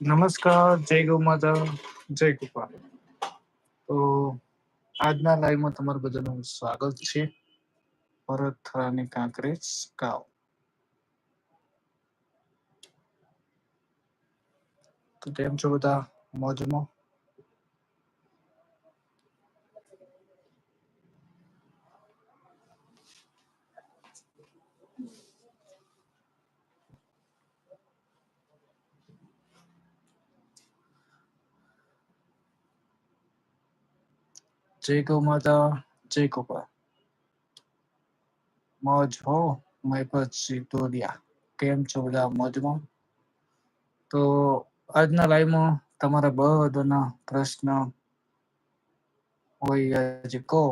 નમસ્કાર, જય ગૌ માતા, જય કૃપા તો આજના લાઈવમાં તમારું બધાનું સ્વાગત છે. ભરત થરાની કાંકરેજ કાવ તો કેમ છો બધા? મોજમાં? જય ગૌ માતા જય કૃપા મોજ હો મહેપત કેમ છો બધા મોજમાં તો આજના લાઈવમાં તમારા બધાના પ્રશ્ન હોય આજે કહો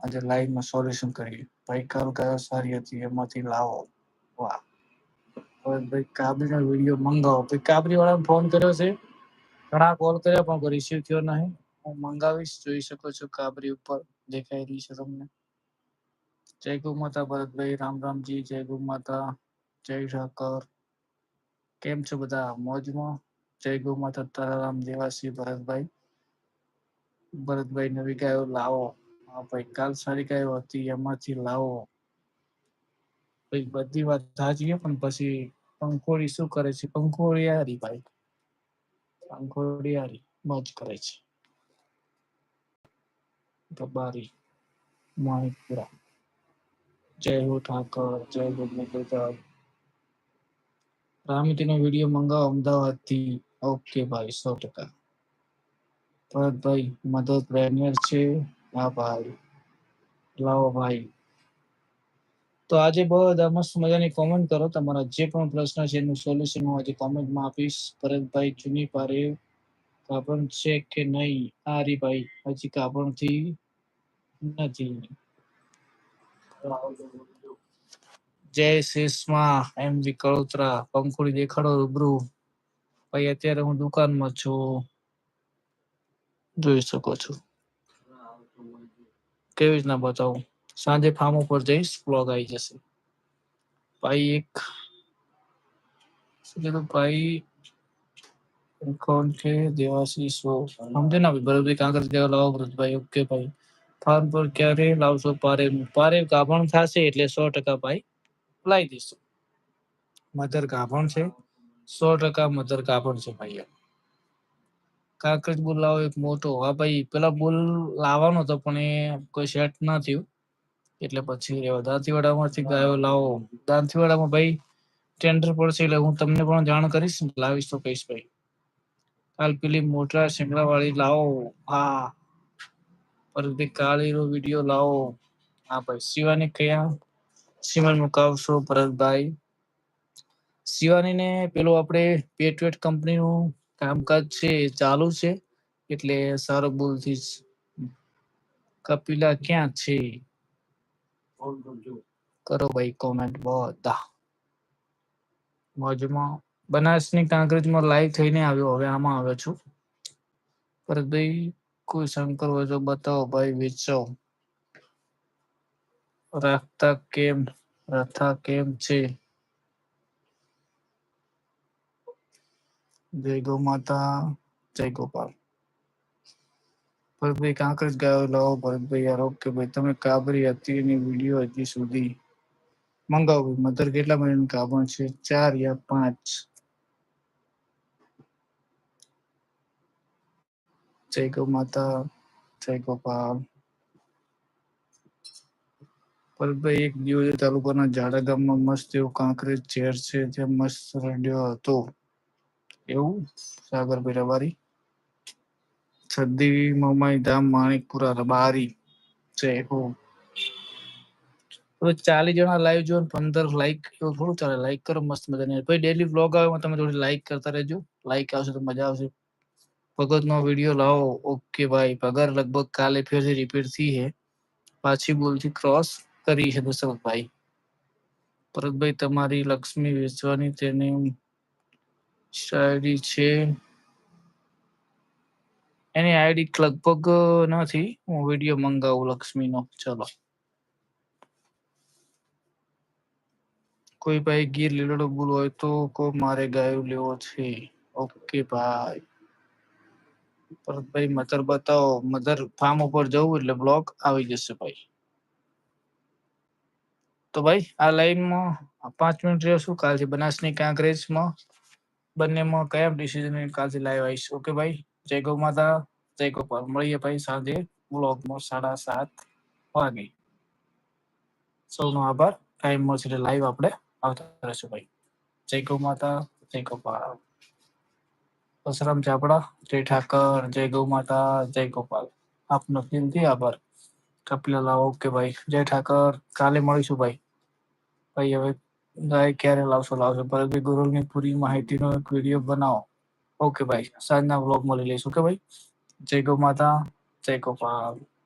આજે લાઈવમાં સોલ્યુશન કરીએ ભાઈ કાલ કયો સારી હતી એમાંથી લાવો વાહ ભાઈ કાબરીનો વીડિયો મંગાવો ભાઈ કાબરી વાળાને ફોન કર્યો છે ઘણા કોલ કર્યા પણ કોઈ રિસીવ થયો નહીં હું મંગાવીશ, જોઈ શકો છો કાબરી ઉપર દેખાઈ રહી છે તમને. જય ગૌ માતા ભરતભાઈ, રામ રામજી, જય ગૌ માતા, જય ઠાકર. કેમ છો બધા? મોજમાં? જય ગૌ માતા તારારામ દેવાસી ભરતભાઈ. ભરતભાઈ નવી ગાયો લાવો. હા ભાઈ, કાલ સારી ગાયો હતી, એમાંથી લાવો. ભાઈ, બધી વાત સાચી પણ પછી પંખોડી શું કરે છે? પંખોડી હારી ભાઈ. પંખોડી હારી મોજ કરે છે. ગબારી માણિકપુરા. જય હો ઠાકર, જય હો મુકેશ રામીતીનો વીડિયો મંગાવો અમદાવાદથી. ઓકે ભાઈ, સો ટકા. ભરતભાઈ મદદ પ્રેમિયર છે? હા ભાઈ. લાવો ભાઈ. તો આજે બધા મસ્ત મજાની કોમેન્ટ કરો. તમારા જે પણ પ્રશ્ન છે એનું સોલ્યુશન હું આજે કોમેન્ટમાં આપીશ. ભરતભાઈ જૂની પારે કાપણ છે કે નહીં? આ રી ભાઈ, હજી કાપણથી નથી. જય શેષમાં એમ વી કળોતરા પંખુડી દેખાડો રૂબરૂ. ભાઈ, અત્યારે હું દુકાનમાં છું. જોઈ શકો છો. કેવી રીતના બતાવું? સાંજે ફાર્મ ઉપર જઈશ બ્લોગ આવી જશે. ભાઈ, એક શું કોણ કે દેવાશી સો સમજે ને ભાઈ બરોબર કાંકર દેવા લાવો ભરતભાઈ ઓકે ભાઈ ફાર્મ પર ક્યારે લાવશો પારે પારે ગાભણ થશે એટલે સો ટકા ભાઈ લાવી દઈશું મધર ગાભણ છે સો ટકા મધર ગાભણ છે ભાઈ કાંકરેજ બુલ લાવો એક મોટો હા ભાઈ પેલા બુલ લાવવાનો હતો પણ એ કોઈ સેટ ના થયું એટલે પછી રહેવા દાંતીવાડામાંથી ગાયો લાવો દાંતીવાડામાં ભાઈ ટેન્ડર પડશે એટલે હું તમને પણ જાણ કરીશ લાવીશ તો કહીશ ભાઈ કાલ પેલી મોટા શિંગડા વાળી લાવો. હા. પરથી કાળીનો વીડિયો લાવો. હા ભાઈ શિવાની કયા? સિમન મુકાવશો ભરતભાઈ. શિવાની ને પેલું આપણે પેટવેટ કંપનીનું કામકાજ છે એ ચાલુ છે. એટલે સારો બોલથી જ કપિલા ક્યાં છે? કરો ભાઈ કોમેન્ટ બધા. મોજમાં બનાસની કાંકરેજમાં લાઈવ થઈને આવ્યો, હવે આમાં આવ્યો છું. ભરતભાઈ કોઈ શંકર હોય તો બતાવો ભાઈ, વેચો. રાખતા કેમ? રથા કેમ છે? જય ગૌ માતા, જય ગોપાલ. ભરતભાઈ કાંકરેજ ગાયો લાવો ભરતભાઈ યાર ઓકે ભાઈ, તમે કાબરી હતી એની વીડિયો હજી સુધી. મંગાવો મધર કેટલા મહિનાનું કાબણ છે? ચાર યા પાંચ. જય ગૌ માતા જય ગોપાલ ભરતભાઈ એક દિવસે તાલુકાના ઝાડા ગામમાં મસ્ત એવો કાંકરેજ ઝેર છે, ત્યાં મસ્ત રડ્યો હતો. એવું? સાગરભાઈ રબારી. સદી મમાઈ, ધામ, માણિકપુરા, રબારી. છે, હો. ચાલીસ જણા લાઈવ જો પંદર લાઈક એવું થોડું ચાલે. લાઈક કરો, મસ્ત મજાની. ભાઈ ડેલી વ્લોગ આવે તમે થોડી લાઈક કરતા રહેજો. લાઈક આવશે તો મજા આવશે. ભગત નો વીડિયો લાવો. ઓકે, ભાઈ. પગાર લગભગ કાલે ફેરથી રિપીટ થઈ હે. પાછી બોલથી ક્રોસ કરી છે દશરથભાઈ. ભરતભાઈ, તમારી લક્ષ્મી વેચવાની તેની શાયરી છે. એની આઈડી લગભગ નથી. હું વીડિયો મંગાવું લક્ષ્મીનો. ચલો. કોઈ ભાઈ ગીર લીલડો બુલ હોય તો કો મારે ગાયો લેવો છે. ઓકે, ભાઈ. ભરતભાઈ, મધર બતાવો. મધર ફાર્મ ઉપર જવું એટલે બ્લોક આવી જશે ભાઈ. તો ભાઈ, આ લાઈનમાં પાંચ મિનિટ રહેશું. કાલથી બનાસની કાંકરેજમાં બંનેમાં કયા ડિસિઝન કાલથી લાઈવ આવીશ. ઓકે ભાઈ? જય ગૌ માતા, જય ગોપાલ. મળીએ ભાઈ સાંજે બ્લોગમાં સાડા સાત વાગે. સૌનો આભાર. ટાઈમ મળશે લાઈવ આપણે આવતા રહેશું ભાઈ. જય ગૌ માતા, જય ગોપાલ. પરશુરામ ચાપડા જય ઠાકર, જય ગૌ માતા જય ગોપાલ. આપનો દિલથી આભાર. કપિલાલા ઓકે ભાઈ, જય ઠાકર. કાલે મળીશું ભાઈ. ભાઈ, હવે ગાય ક્યારે લાવશો? લાવશો. પરંતુ ગુરુલની પૂરી માહિતીનો એક વીડિયો બનાવો. ઓકે ભાઈ, સાંજના વ્લોગ મળી લઈશું. કે ભાઈ? જય ગૌ માતા જય ગોપાલ.